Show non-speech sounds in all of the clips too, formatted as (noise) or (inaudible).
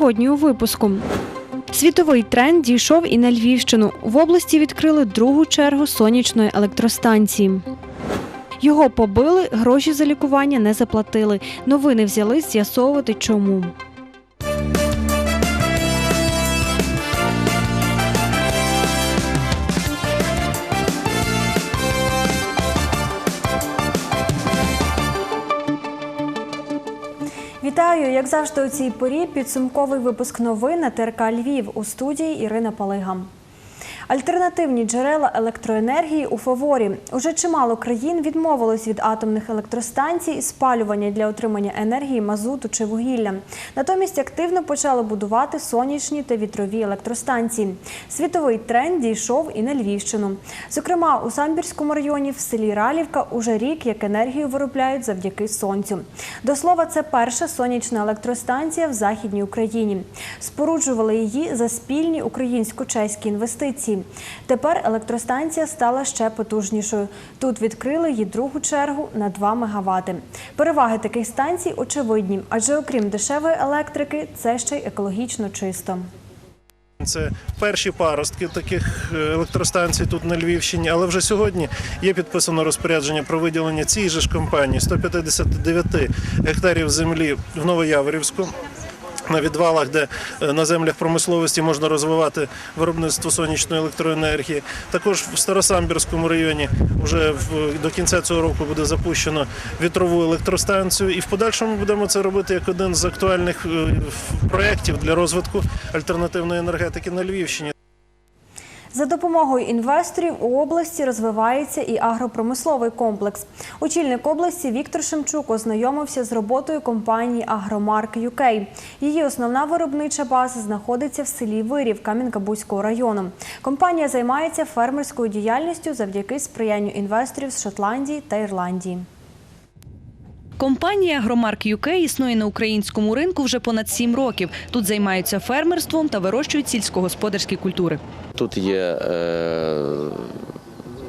Сьогодні у випуску. Світовий тренд дійшов і на Львівщину. В області відкрили другу чергу сонячної електростанції. Його побили, гроші за лікування не заплатили. Новини взялись з'ясовувати, чому. Як завжди, у цій порі підсумковий випуск новин на ТРК Львів у студії Ірина Палига. Альтернативні джерела електроенергії у фаворі. Уже чимало країн відмовилось від атомних електростанцій і спалювання для отримання енергії мазуту чи вугілля. Натомість активно почали будувати сонячні та вітрові електростанції. Світовий тренд дійшов і на Львівщину. Зокрема, у Самбірському районі в селі Ралівка уже рік як енергію виробляють завдяки сонцю. До слова, це перша сонячна електростанція в Західній Україні. Споруджували її за спільні українсько-чеські інвестиції. Тепер електростанція стала ще потужнішою. Тут відкрили її другу чергу на 2 МВт. Переваги таких станцій очевидні, адже окрім дешевої електрики, це ще й екологічно чисто. Це перші паростки таких е, електростанцій тут на Львівщині, але вже сьогодні є підписано розпорядження про виділення же ж компанії 159 гектарів землі в Новояворівську. На відвалах, де е, на землях промисловості можна розвивати виробництво сонячної електроенергії. Також в Старосамбірському районі вже до кінця цього року буде запущено вітрову електростанцію. І в подальшому будемо це робити як один з актуальних е, проєктів для розвитку альтернативної енергетики на Львівщині. За допомогою інвесторів у області розвивається і агропромисловий комплекс. Очільник області Віктор Шемчук ознайомився з роботою компанії Агромарк UK. Її основна виробнича база знаходиться в селі Вирів Кам'янка-Бузького району. Компанія займається фермерською діяльністю завдяки сприянню інвесторів з Шотландії та Ірландії. Компанія Агромарк UK існує на українському ринку вже понад сім років. Тут займаються фермерством та вирощують сільськогосподарські культури. Тут є е,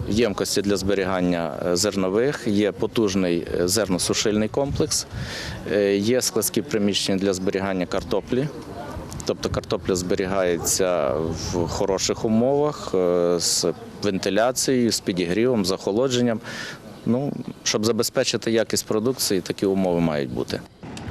ємкості для зберігання е, зернових, є потужний е, зерносушильний комплекс, є складські приміщення для зберігання картоплі. Тобто картопля зберігається в хороших умовах з вентиляцією, з підігрівом, з охолодженням. Ну, щоб забезпечити якість продукції, такі умови мають бути.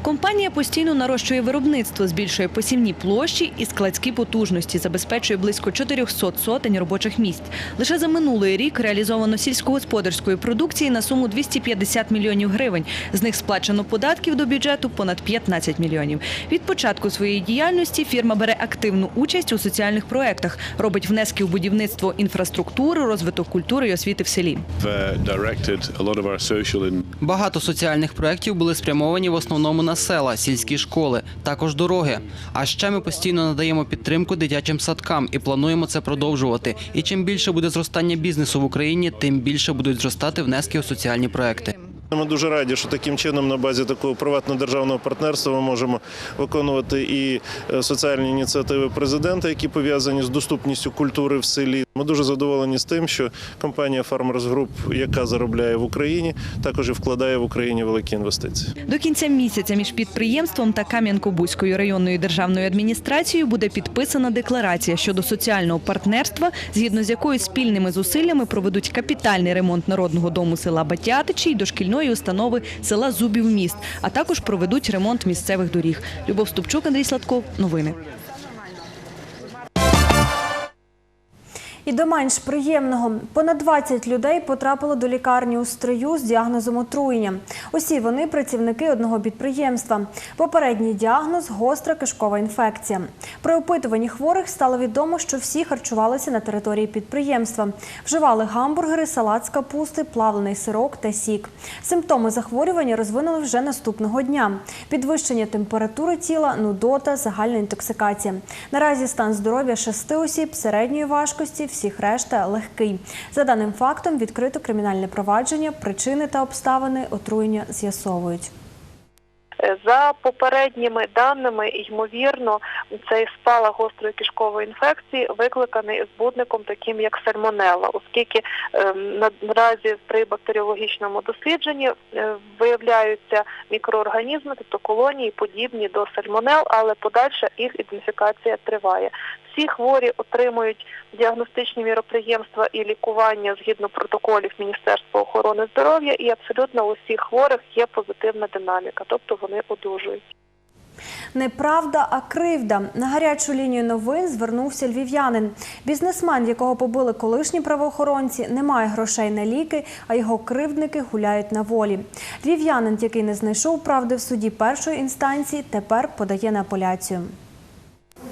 Компанія постійно нарощує виробництво, збільшує посівні площі і складські потужності, забезпечує близько 400 сотень робочих місць. Лише за минулий рік реалізовано сільськогосподарської продукції на суму 250 мільйонів гривень. З них сплачено податків до бюджету понад 15 мільйонів. Від початку своєї діяльності фірма бере активну участь у соціальних проєктах, робить внески у будівництво інфраструктури, розвиток культури і освіти в селі. Багато соціальних проєктів були спрямовані в основному на села, сільські школи, також дороги. А ще ми постійно надаємо підтримку дитячим садкам і плануємо це продовжувати. І чим більше буде зростання бізнесу в Україні, тим більше будуть зростати внески у соціальні проекти. Ми дуже раді, що таким чином на базі такого приватно-державного партнерства ми можемо виконувати і е, соціальні ініціативи президента, які пов'язані з доступністю культури в селі. Ми дуже задоволені з тим, що компанія Farmers Group, яка заробляє в Україні, також і вкладає в Україні великі інвестиції. До кінця місяця між підприємством та Кам'янко-Бузькою районною державною адміністрацією буде підписана декларація щодо соціального партнерства, згідно з якою спільними зусиллями проведуть капітальний ремонт народного дому села Батятичі й дошкільної установи села Зубів міст, а також проведуть ремонт місцевих доріг. Любов Ступчук, Андрій Сладков. Новини. І до менш приємного понад 20 людей потрапило до лікарні у стрию з діагнозом отруєння. Усі вони працівники одного підприємства. Попередній діагноз гостра кишкова інфекція. При опитуванні хворих стало відомо, що всі харчувалися на території підприємства. Вживали гамбургери, салат з капусти, плавлений сирок та сік. Симптоми захворювання розвинули вже наступного дня: підвищення температури тіла, нудота, загальна інтоксикація. Наразі стан здоров'я шести осіб середньої важкості, всіх решта легкий. За даним фактом відкрито кримінальне провадження, причини та обставини отруєння з'ясовують. За попередніми даними, ймовірно, цей спалах гострої кишкової інфекції викликаний збудником, таким як сальмонелла, оскільки е, наразі при бактеріологічному дослідженні е, виявляються мікроорганізми, тобто колонії, подібні до сальмонел, але подальша їх ідентифікація триває. Всі хворі отримують діагностичні міроприємства і лікування згідно протоколів Міністерства охорони здоров'я, і абсолютно у всіх хворих є позитивна динаміка, тобто вони одужують. Неправда, а кривда. На гарячу лінію новин звернувся львів'янин. Бізнесмен, якого побили колишні правоохоронці, не має грошей на ліки, а його кривдники гуляють на волі. Львів'янин, який не знайшов правди в суді першої інстанції, тепер подає на апеляцію.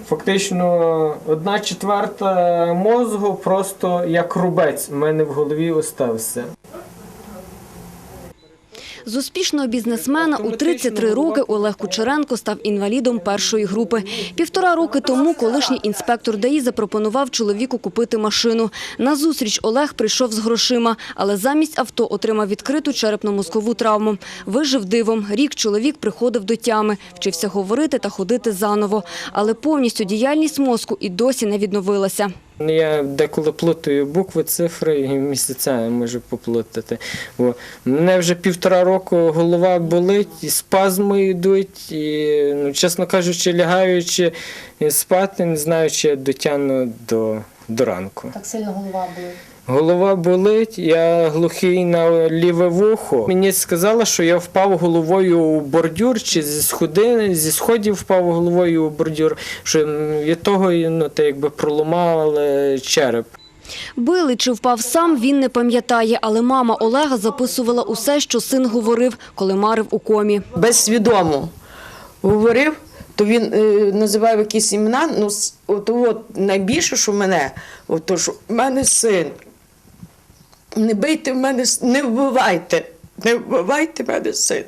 Фактично, одна четверта мозгу просто як рубець у мене в голові остався. З успішного бізнесмена у 33 роки Олег Кучеренко став інвалідом першої групи. Півтора роки тому колишній інспектор ДАІ запропонував чоловіку купити машину. На зустріч Олег прийшов з грошима, але замість авто отримав відкриту черепно-мозкову травму. Вижив дивом. Рік чоловік приходив до тями, вчився говорити та ходити заново. Але повністю діяльність мозку і досі не відновилася. Я деколи плутаю букви, цифри і місяцями можу поплутати. Бо мене вже півтора року голова болить, і спазми йдуть, і, ну, чесно кажучи, лягаючи спати, не знаю, чи я дотягну до, до ранку. Так сильно голова болить. Голова болить, я глухий на ліве вухо. Мені сказали, що я впав головою у бордюр, чи зі сходи, зі сходів впав головою у бордюр, що від того ну, та якби проламали череп. Били чи впав сам, він не пам'ятає, але мама Олега записувала усе, що син говорив, коли марив у комі. безсвідомо говорив, то він е, називав якісь імена. Ну, от, от найбільше, що мене, от, то, що в мене син. Не бийте в мене, не вбивайте, не вбивайте мене син.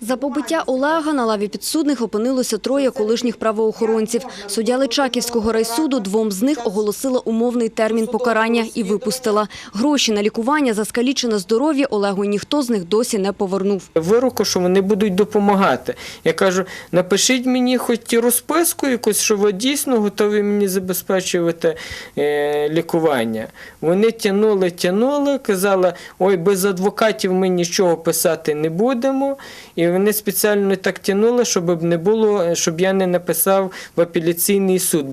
За побиття Олега на лаві підсудних опинилося троє колишніх правоохоронців. Суддя Личаківського райсуду двом з них оголосила умовний термін покарання і випустила. Гроші на лікування за скалічене здоров'я Олегу ніхто з них досі не повернув. Вироку, що вони будуть допомагати. Я кажу, напишіть мені хоч ті розписку якусь, що ви дійсно готові мені забезпечувати е, лікування. Вони тянули, тянули, казали, ой, без адвокатів ми нічого писати не будемо. І вони спеціально так тянули, щоб не було, щоб я не написав в апеляційний суд.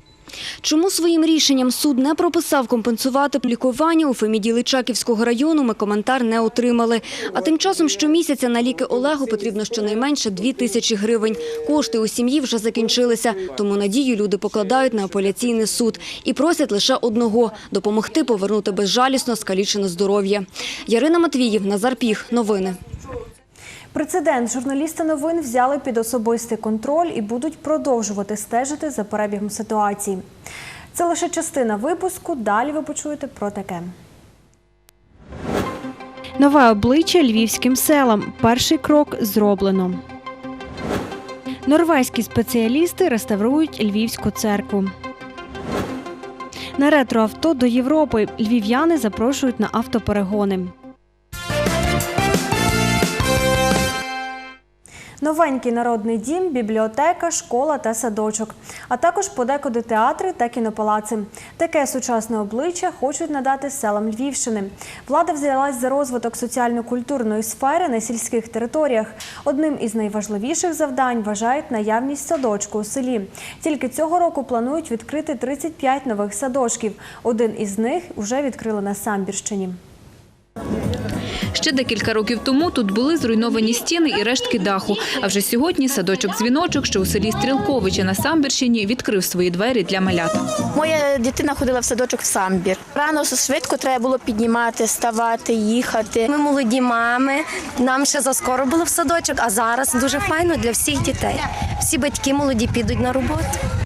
Чому своїм рішенням суд не прописав компенсувати лікування у Феміді Личаківського району, ми коментар не отримали. А тим часом щомісяця на ліки Олегу потрібно щонайменше 2 тисячі гривень. Кошти у сім'ї вже закінчилися, тому надію люди покладають на апеляційний суд і просять лише одного – допомогти повернути безжалісно скалічене здоров'я. Ярина Матвіїв, Назар Піх. Новини. Прецедент журналісти новин взяли під особистий контроль і будуть продовжувати стежити за перебігом ситуації. Це лише частина випуску. Далі ви почуєте про таке. Нове обличчя львівським селам. Перший крок зроблено. Норвезькі спеціалісти реставрують львівську церкву. На ретроавто до Європи львів'яни запрошують на автоперегони. Новенький народний дім, бібліотека, школа та садочок, а також подекуди театри та кінопалаци. Таке сучасне обличчя хочуть надати селам Львівщини. Влада взялась за розвиток соціально-культурної сфери на сільських територіях. Одним із найважливіших завдань вважають наявність садочку у селі. Тільки цього року планують відкрити 35 нових садочків. Один із них вже відкрили на Самбірщині. Ще декілька років тому тут були зруйновані стіни і рештки даху. А вже сьогодні садочок-дзвіночок, що у селі Стрілковича на Самбірщині, відкрив свої двері для малят. Моя дитина ходила в садочок в самбір. Рано швидко треба було піднімати, ставати, їхати. Ми молоді мами. Нам ще заскоро було в садочок, а зараз дуже файно для всіх дітей. Всі батьки молоді підуть на роботу.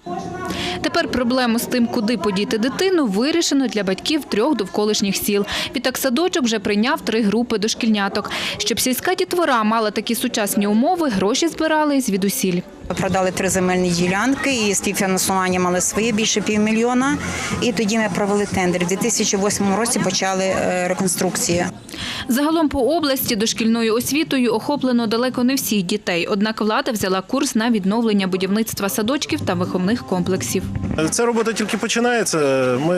Тепер проблему з тим, куди подіти дитину, вирішено для батьків трьох довколишніх сіл. Відтак садочок вже прийняв три групи дошкільняток. Щоб сільська дітвора мала такі сучасні умови, гроші збирали звідусіль. Продали три земельні ділянки і співфінансування мали своє більше півмільйона. І тоді ми провели тендер. У 2008 році почали е, реконструкцію. Загалом по області дошкільною освітою охоплено далеко не всіх дітей. Однак влада взяла курс на відновлення будівництва садочків та виховних комплексів. Ця робота тільки починається. Ми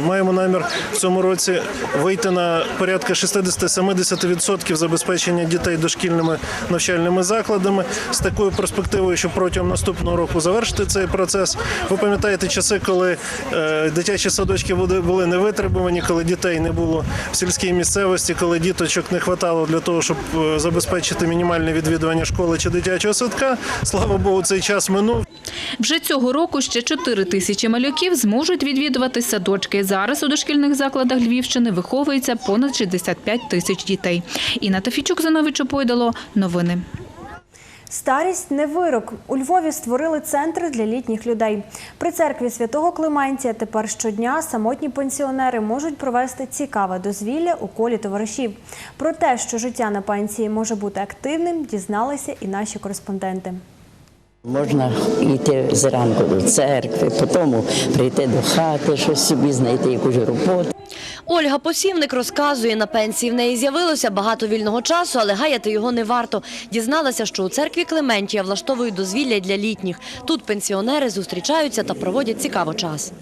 маємо намір в цьому році вийти на порядка 60-70% забезпечення дітей дошкільними навчальними закладами з такою перспективою, що протягом наступного року завершити цей процес. Ви пам'ятаєте часи, коли е, дитячі садочки були- були не витребувані, коли дітей не було в сільській місцевості, коли діточок не вистачало для того, щоб е, забезпечити мінімальне відвідування школи чи дитячого садка. Слава Богу, цей час минув. Вже цього року ще 4 тисячі малюків зможуть відвідувати садочки. Зараз у дошкільних закладах Львівщини виховується понад 65 тисяч дітей. Інна Тафічук, Занович Опойдало. Новини. Старість не вирок. У Львові створили центри для літніх людей. При церкві святого Клементія тепер щодня самотні пенсіонери можуть провести цікаве дозвілля у колі товаришів. Про те, що життя на пенсії може бути активним, дізналися і наші кореспонденти. Можна йти зранку до церкви, потім прийти до хати, щось собі знайти якусь роботу. Ольга Посівник розказує, на пенсії в неї з'явилося багато вільного часу, але гаяти його не варто. Дізналася, що у церкві Клементія влаштовують дозвілля для літніх. Тут пенсіонери зустрічаються та проводять цікаво час.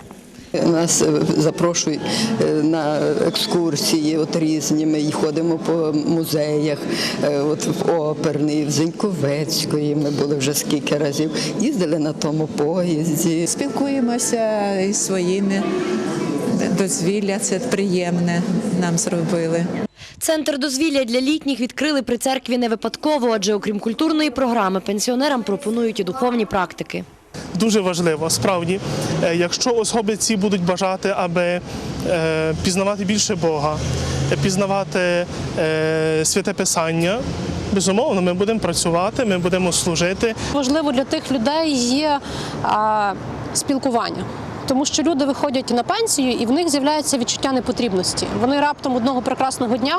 Нас е, запрошують е, на екскурсії от різні. Ми ходимо по музеях, е, от в Оперний, в Зеньковецької. Ми були вже скільки разів. Їздили на тому поїзді. Спілкуємося із своїми. Дозвілля це приємне нам зробили. Центр дозвілля для літніх відкрили при церкві не випадково, адже окрім культурної програми пенсіонерам пропонують і духовні практики. дуже важливо. Справді, Е, якщо особи ці будуть бажати, аби е, пізнавати більше Бога, е, пізнавати святе Писання. Безумовно, ми будемо працювати, ми будемо служити. Важливо для тих людей є спілкування. Тому що люди виходять на пенсію і в них з'являється відчуття непотрібності. Вони раптом одного прекрасного дня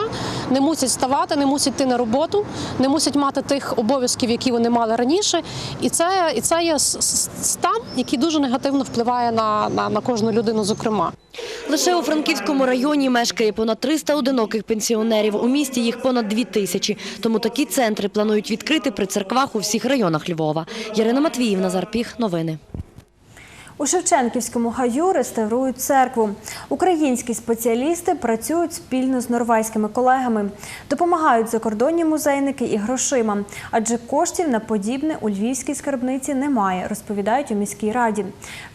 не мусять вставати, не мусять йти на роботу, не мусять мати тих обов'язків, які вони мали раніше. І це, і це є стан, який дуже негативно впливає на, на, на кожну людину, зокрема. Лише у Франківському районі мешкає понад 300 одиноких пенсіонерів. У місті їх понад 2 тисячі. Тому такі центри планують відкрити при церквах у всіх районах Львова. Ярина Матвіїв, Назар. Новини. У Шевченківському гаю реставрують церкву. Українські спеціалісти працюють спільно з норвезькими колегами, допомагають закордонні музейники і грошима, адже коштів на подібне у львівській скарбниці немає, розповідають у міській раді.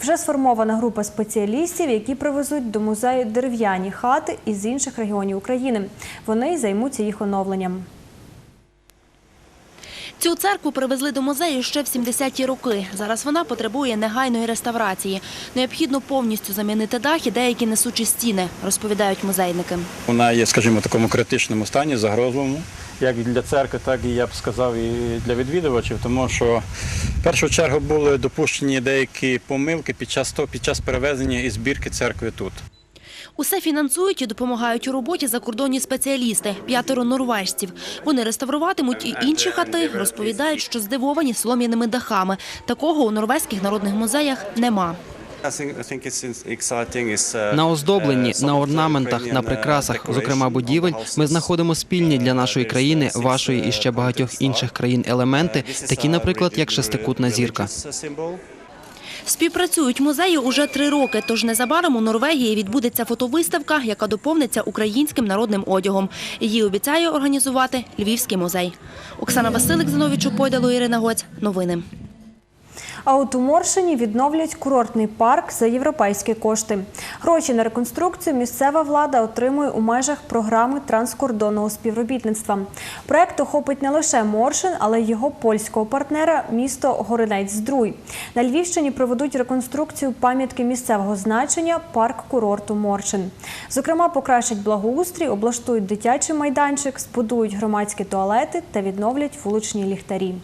Вже сформована група спеціалістів, які привезуть до музею дерев'яні хати із інших регіонів України. Вони займуться їх оновленням. Цю церкву привезли до музею ще в 70-ті роки. Зараз вона потребує негайної реставрації. Необхідно повністю замінити дах і деякі несучі стіни, розповідають музейники. Вона є, скажімо, в такому критичному стані, загрозливому, як і для церкви, так і я б сказав, і для відвідувачів, тому що в першу чергу були допущені деякі помилки під час того, під час перевезення і збірки церкви тут. Усе фінансують і допомагають у роботі закордонні спеціалісти – п'ятеро норвежців. Вони реставруватимуть і інші хати, розповідають, що здивовані солом'яними дахами. Такого у норвезьких народних музеях нема. На оздобленні, на орнаментах, на прикрасах, зокрема будівель, ми знаходимо спільні для нашої країни, вашої і ще багатьох інших країн елементи, такі, наприклад, як шестикутна зірка. Співпрацюють музеї уже три роки, тож незабаром у Норвегії відбудеться фотовиставка, яка доповниться українським народним одягом. Її обіцяє організувати Львівський музей. Оксана Василик, Зиновій Пойдало, Ірина Гоць. Новини. А у Моршині відновлять курортний парк за європейські кошти. Гроші на реконструкцію місцева влада отримує у межах програми транскордонного співробітництва. Проект охопить не лише Моршин, але й його польського партнера місто Горинець-Здруй. На Львівщині проведуть реконструкцію пам'ятки місцевого значення парк курорту Моршин. Зокрема, покращать благоустрій, облаштують дитячий майданчик, збудують громадські туалети та відновлять вуличні ліхтарі.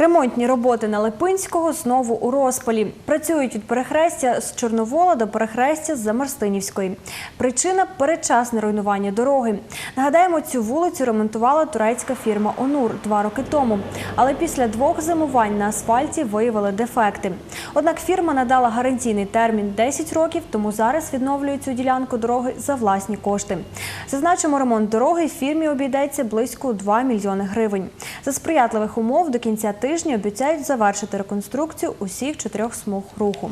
Ремонтні роботи на Липинського знову у розпалі. Працюють від перехрестя з Чорновола до перехрестя з Замарстинівської. Причина передчасне руйнування дороги. Нагадаємо, цю вулицю ремонтувала турецька фірма Онур два роки тому. Але після двох зимувань на асфальті виявили дефекти. Однак фірма надала гарантійний термін 10 років, тому зараз відновлюють цю ділянку дороги за власні кошти. Зазначимо, ремонт дороги фірмі обійдеться близько 2 мільйони гривень. За сприятливих умов до кінця тижня обіцяють завершити реконструкцію усіх чотирьох смуг руху.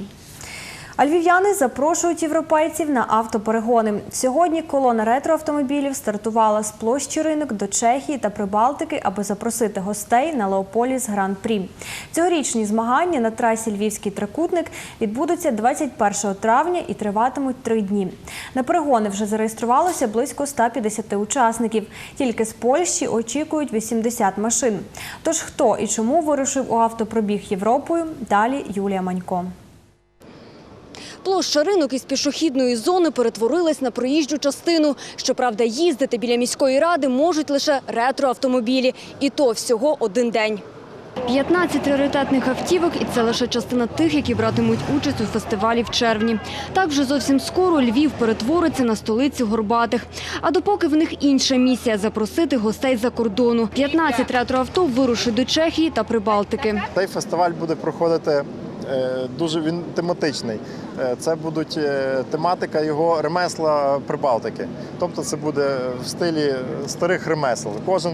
А львів'яни запрошують європейців на автоперегони. Сьогодні колона ретроавтомобілів стартувала з площі ринок до Чехії та Прибалтики, аби запросити гостей на Леополіс Гран-прі. Цьогорічні змагання на трасі Львівський трикутник відбудуться 21 травня і триватимуть три дні. На перегони вже зареєструвалося близько 150 учасників. Тільки з Польщі очікують 80 машин. Тож хто і чому вирушив у автопробіг Європою? Далі Юлія Манько. Площа ринок із пішохідної зони перетворилась на проїжджу частину. Щоправда, їздити біля міської ради можуть лише ретроавтомобілі. І то всього один день. 15 пріоритетних автівок, і це лише частина тих, які братимуть участь у фестивалі в червні. Так вже зовсім скоро Львів перетвориться на столицю горбатих. А допоки в них інша місія – запросити гостей за кордону. 15 ретроавто вирушить до Чехії та Прибалтики. Цей фестиваль буде проходити дуже він тематичний. Е, Це будуть е, тематика його ремесла Прибалтики. Тобто це буде в стилі старих ремесел. Кожен,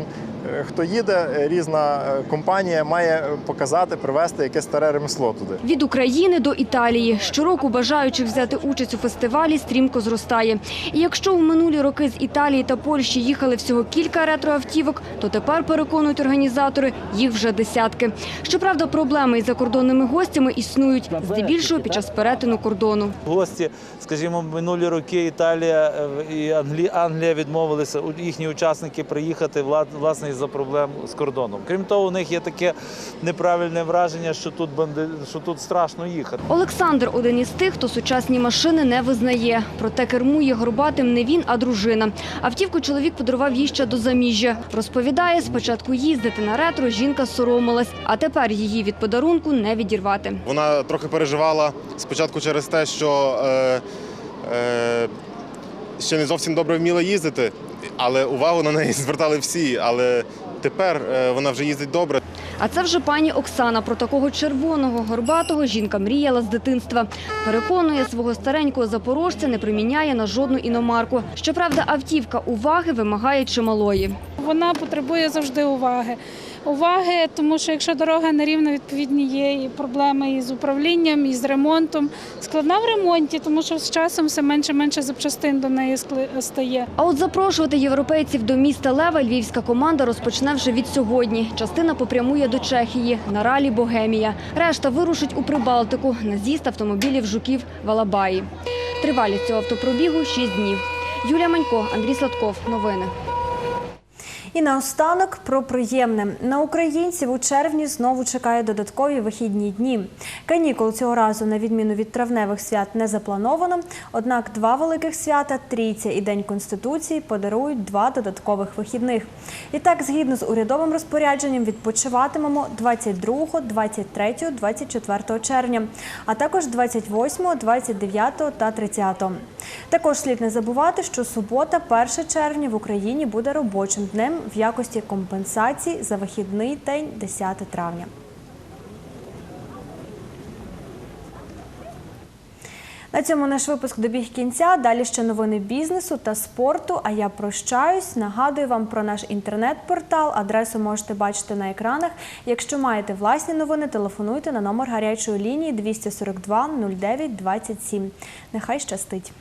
е, хто їде, е, різна е, компанія має показати, привезти якесь старе ремесло туди. Від України до Італії. Щороку бажаючих взяти участь у фестивалі стрімко зростає. І якщо у минулі роки з Італії та Польщі їхали всього кілька ретроавтівок, то тепер, переконують організатори, їх вже десятки. Щоправда, проблеми із закордонними гостями існують, здебільшого під час перетину кордону. Гості, скажімо, минулі роки Італія е, і Англі- Англія відмовилися у- їхні учасники приїхати вла- власне із-за проблем з кордоном. Крім того, у них є таке неправильне враження, що тут банди... що тут страшно їхати. Олександр – один із тих, хто сучасні машини не визнає. Проте кермує горбатим не він, а дружина. Автівку чоловік подарував їй ще до заміжжя. Розповідає, спочатку їздити на ретро жінка соромилась, а тепер її від подарунку не відірвати. Вона трохи переживала спочатку через те, що е, е, ще не зовсім добре вміла їздити, але увагу на неї (laughs) звертали всі. Але тепер е, вона вже їздить добре. А це вже пані Оксана. Про такого червоного горбатого жінка мріяла з дитинства. Переконує, свого старенького запорожця не приміняє на жодну іномарку. Щоправда, автівка уваги вимагає чималої. Вона потребує завжди уваги. Уваги, тому що якщо дорога нерівна, відповідні є і проблеми із управлінням, і з ремонтом. Складна в ремонті, тому що з часом все менше менше запчастин до неї стає. А от запрошувати європейців до міста Лева львівська команда розпочне вже від сьогодні. Частина попрямує до Чехії на ралі Богемія. Решта вирушить у Прибалтику на з'їзд автомобілів жуків в Алабаї. Тривалість цього автопробігу 6 днів. Юлія Манько, Андрій Сладков. Новини. І наостанок про приємне. На українців у червні знову чекають додаткові вихідні дні. Канікул цього разу, на відміну від травневих свят, не заплановано. Однак два великих свята Трійця і День Конституції подарують два додаткових вихідних. І так, згідно з урядовим розпорядженням, відпочиватимемо 22, 23, 24 червня, а також 28, 29 та 30. Також слід не забувати, що субота, 1 червня в Україні буде робочим днем в якості компенсації за вихідний день 10 травня. На цьому наш випуск добіг кінця. Далі ще новини бізнесу та спорту. А я прощаюсь. Нагадую вам про наш інтернет-портал. Адресу можете бачити на екранах. Якщо маєте власні новини, телефонуйте на номер гарячої лінії 242 09 27. Нехай щастить.